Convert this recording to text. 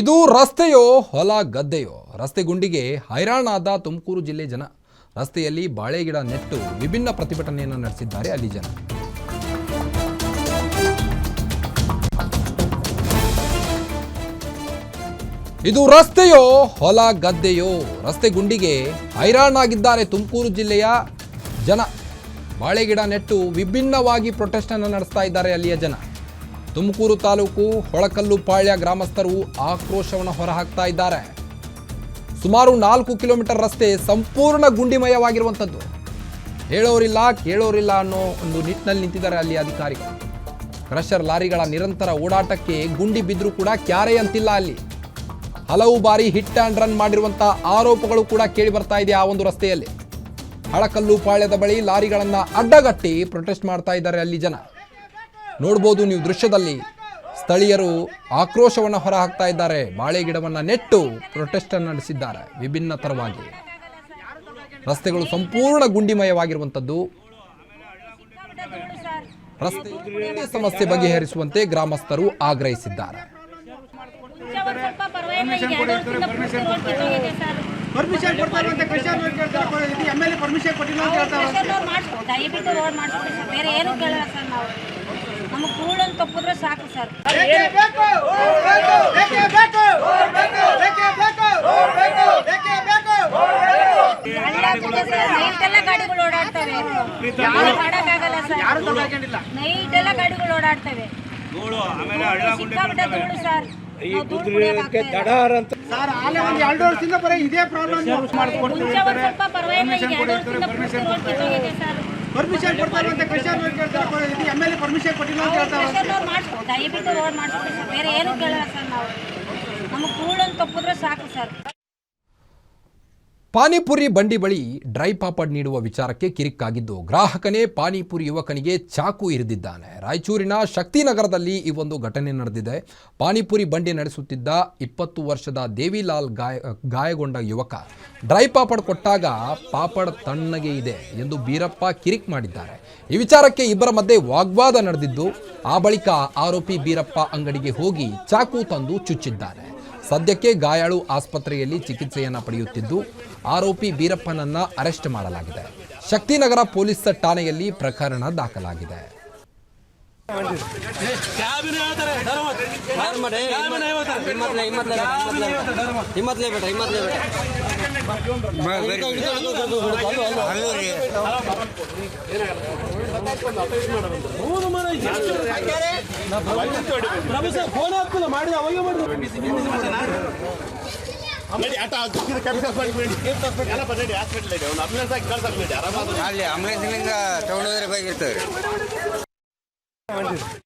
ಇದು ರಸ್ತೆಯೋ ಹೊಲ ಗದ್ದೆಯೋ? ರಸ್ತೆ ಗುಂಡಿಗೆ ಹೈರಾಣಾದ ತುಮಕೂರು ಜಿಲ್ಲೆ ಜನ. ರಸ್ತೆಯಲ್ಲಿ ಬಾಳೆಗಿಡ ನೆಟ್ಟು ವಿಭಿನ್ನ ಪ್ರತಿಭಟನೆಯನ್ನು ನಡೆಸಿದ್ದಾರೆ ಅಲ್ಲಿ ಜನ. ಇದು ರಸ್ತೆಯೋ ಹೊಲ ಗದ್ದೆಯೋ? ರಸ್ತೆ ಗುಂಡಿಗೆ ಹೈರಾಣಾಗಿದ್ದಾರೆ ತುಮಕೂರು ಜಿಲ್ಲೆಯ ಜನ. ಬಾಳೆಗಿಡ ನೆಟ್ಟು ವಿಭಿನ್ನವಾಗಿ ಪ್ರೊಟೆಸ್ಟ್ ಅನ್ನು ನಡೆಸ್ತಾ ಇದ್ದಾರೆ ಅಲ್ಲಿಯ ಜನ. ತುಮಕೂರು ತಾಲೂಕು ಹೊಳಕಲ್ಲು ಪಾಳ್ಯ ಗ್ರಾಮಸ್ಥರು ಆಕ್ರೋಶವನ್ನು ಹೊರಹಾಕ್ತಾ ಇದ್ದಾರೆ. ಸುಮಾರು ನಾಲ್ಕು ಕಿಲೋಮೀಟರ್ ರಸ್ತೆ ಸಂಪೂರ್ಣ ಗುಂಡಿಮಯವಾಗಿರುವಂಥದ್ದು. ಹೇಳೋರಿಲ್ಲ, ಕೇಳೋರಿಲ್ಲ ಅನ್ನೋ ಒಂದು ನಿಟ್ಟಿನಲ್ಲಿ ನಿಂತಿದ್ದಾರೆ ಅಲ್ಲಿ ಅಧಿಕಾರಿಗಳು. ಕ್ರಷರ್ ಲಾರಿಗಳ ನಿರಂತರ ಓಡಾಟಕ್ಕೆ ಗುಂಡಿ ಬಿದ್ದರೂ ಕೂಡ ಕ್ಯಾರೆ ಅಂತಿಲ್ಲ ಅಲ್ಲಿ. ಹಲವು ಬಾರಿ ಹಿಟ್ ಆ್ಯಂಡ್ ರನ್ ಮಾಡಿರುವಂಥ ಆರೋಪಗಳು ಕೂಡ ಕೇಳಿ ಬರ್ತಾ ಇದೆ ಆ ಒಂದು ರಸ್ತೆಯಲ್ಲಿ. ಹಳಕಲ್ಲು ಪಾಳ್ಯದ ಬಳಿ ಲಾರಿಗಳನ್ನು ಅಡ್ಡಗಟ್ಟಿ ಪ್ರೊಟೆಸ್ಟ್ ಮಾಡ್ತಾ ಇದ್ದಾರೆ ಅಲ್ಲಿ ಜನ. ನೋಡ್ಬೋದು ನೀವು ದೃಶ್ಯದಲ್ಲಿ ಸ್ಥಳೀಯರು ಆಕ್ರೋಶವನ್ನು ಹೊರಹಾಕ್ತಾ ಇದ್ದಾರೆ. ಬಾಳೆ ಗಿಡವನ್ನು ನೆಟ್ಟು ಪ್ರೊಟೆಸ್ಟ್ ಅನ್ನು ನಡೆಸಿದ್ದಾರೆ. ವಿಭಿನ್ನ ತರವಾಗಿ. ರಸ್ತೆಗಳು ಸಂಪೂರ್ಣ ಗುಂಡಿಮಯವಾಗಿರುವಂಥದ್ದು. ರಸ್ತೆ ಸಮಸ್ಯೆ ಬಗೆಹರಿಸುವಂತೆ ಗ್ರಾಮಸ್ಥರು ಆಗ್ರಹಿಸಿದ್ದಾರೆ. ದಯವಿಟ್ಟು ನಮಗೆ ಕೂಳನ್ನು ತಪ್ಪಿದ್ರೆ ಸಾಕು ಸರ್. ಬೇಕೇ ಬೇಕು? ಬೇಕೇ ಬೇಕು? ಬೇಕೇ ಬೇಕು? ಬೇಕೇ ಬೇಕು? ಹಳ್ಳ ಆಗ್ತದೆ ನೈಟ್ ಎಲ್ಲ ಗಾಡಿಗಳು ಓಡಾಡ್ತವೆ. ಯಾರು ಮಾಡಕ್ಕಾಗಲ್ಲ ಸರ್. ನೈಟ್ ಎಲ್ಲ ಗಾಡಿಗಳು ಓಡಾಡ್ತವೆ. ಸಿಕ್ಕಾಪಟ್ಟೆ ಧೂಳು ಸರ್ ಮುಂಚೆ ಒಂದ್ ಸ್ವಲ್ಪ ಪರವಾಗಿಲ್ಲ ಈಗ ಎರಡು ವರ್ಷದಿಂದ ರೋಡ್ ಸರ್. ಪರ್ಮಿಷನ್ ಕೊಡ್ತಾರೆ ಅಂತ ಕೃಷಿಯವ್ರು ಕೇಳ್ತಾರೆ ಇದು ಎಂ ಎಲ್ ಎ ಪರ್ಮಿಷನ್ ಕೊಟ್ಟಿಲ್ಲ ಅಂತ ಹೇಳ್ತಾರೆ ಕೃಷಿಯವ್ರು ಮಾಡಿಸ್ಕೊ ದಯವಿಟ್ಟು ರೋಡ್ ಮಾಡಿಸ್ಕೊಡಿ ಸರ್ ಬೇರೆ ಏನು ಕೇಳಲ್ಲ ಸರ್ ನಾವು. ನಮಗೆ ಕೂಳನ್ನು ತಪ್ಪಿದ್ರೆ ಸಾಕು ಸರ್. ಪಾನಿಪುರಿ ಬಂಡಿ ಬಳಿ ಡ್ರೈ ಪಾಪಡ್ ನೀಡುವ ವಿಚಾರಕ್ಕೆ ಕಿರಿಕ್ಕಾಗಿದ್ದು ಗ್ರಾಹಕನೇ ಪಾನಿಪುರಿ ಯುವಕನಿಗೆ ಚಾಕು ಇರಿದಿದ್ದಾನೆ. ರಾಯಚೂರಿನ ಶಕ್ತಿನಗರದಲ್ಲಿ ಈ ಒಂದು ಘಟನೆ ನಡೆದಿದೆ. ಪಾನಿಪುರಿ ಬಂಡಿ ನಡೆಸುತ್ತಿದ್ದ ಇಪ್ಪತ್ತು ವರ್ಷದ ದೇವಿಲಾಲ್ ಗಾಯ ಗಾಯಗೊಂಡ ಯುವಕ ಡ್ರೈ ಪಾಪಡ್ ಕೊಟ್ಟಾಗ ಪಾಪಡ್ ತಣ್ಣಗೆ ಇದೆ ಎಂದು ಬೀರಪ್ಪ ಕಿರಿಕ್ ಮಾಡಿದ್ದಾರೆ. ಈ ವಿಚಾರಕ್ಕೆ ಇಬ್ಬರ ಮಧ್ಯೆ ವಾಗ್ವಾದ ನಡೆದಿದ್ದು, ಆ ಬಳಿಕ ಆರೋಪಿ ಬೀರಪ್ಪ ಅಂಗಡಿಗೆ ಹೋಗಿ ಚಾಕು ತಂದು ಚುಚ್ಚಿದ್ದಾರೆ. ಸದ್ಯಕ್ಕೆ ಗಾಯಾಳು ಆಸ್ಪತ್ರೆಯಲ್ಲಿ ಚಿಕಿತ್ಸೆಯನ್ನು ಪಡೆಯುತ್ತಿದ್ದು, ಆರೋಪಿ ಬೀರಪ್ಪನನ್ನ ಅರೆಸ್ಟ್ ಮಾಡಲಾಗಿದೆ. ಶಕ್ತಿನಗರ ಪೊಲೀಸ್ ಠಾಣೆಯಲ್ಲಿ ಪ್ರಕರಣ ದಾಖಲಾಗಿದೆ. ಹಿಮ್ಮತ್ಲೇ ಬೇಟ ಹಿಮ್ಮತ್ಲೇ. ಬೇಟ ನಡಿ ಆಟ ಕ್ಯಾಪಿಟಲ್ ಮಾಡಿಬಿಡಿ ಎಲ್ಲ ಬಂದಿ ಹಾಸ್ಪಿಟಲ್ ಇದೆ ಒಂದು ಅಂಬುಲೆನ್ಸ್ ಆಗಿ ಕಳ್ಸಾಕ್ಬೇಡಿ ಆರಾಮಾಗಿ. ಅಲ್ಲಿ ಆಂಬುಲೆನ್ಸ್ನಿಂದ ತಗೊಂಡೋದ್ರೆ I'm on,